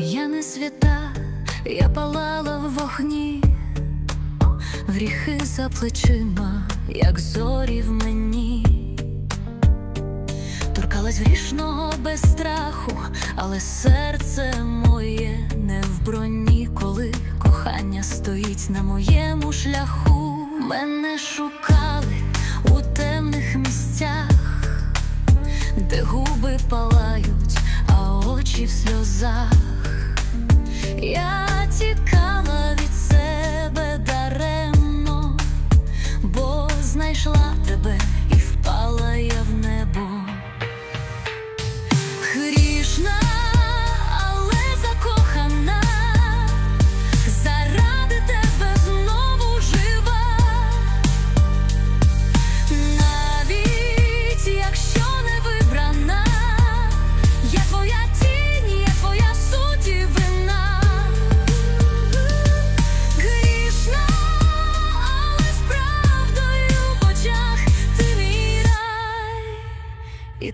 не світа, я палала в вогні, гріхи за плечима, як зорі в мені. Торкалась грішного без страху, але серце моє не в броні, коли кохання стоїть на моєму шляху. Мене шукали у темних місцях, де губи палають, а очі в сльозах. Я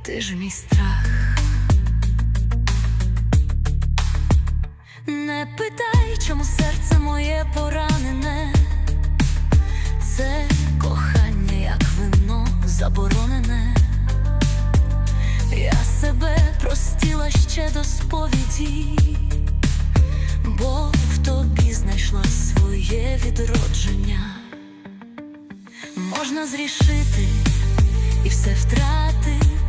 ти ж мій страх. Не питай, чому серце моє поранене, це кохання, як вино заборонене. Я себе простіла ще до сповіді, бо в тобі знайшла своє відродження. Можна зрішити і все втратити,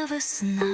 моя весна.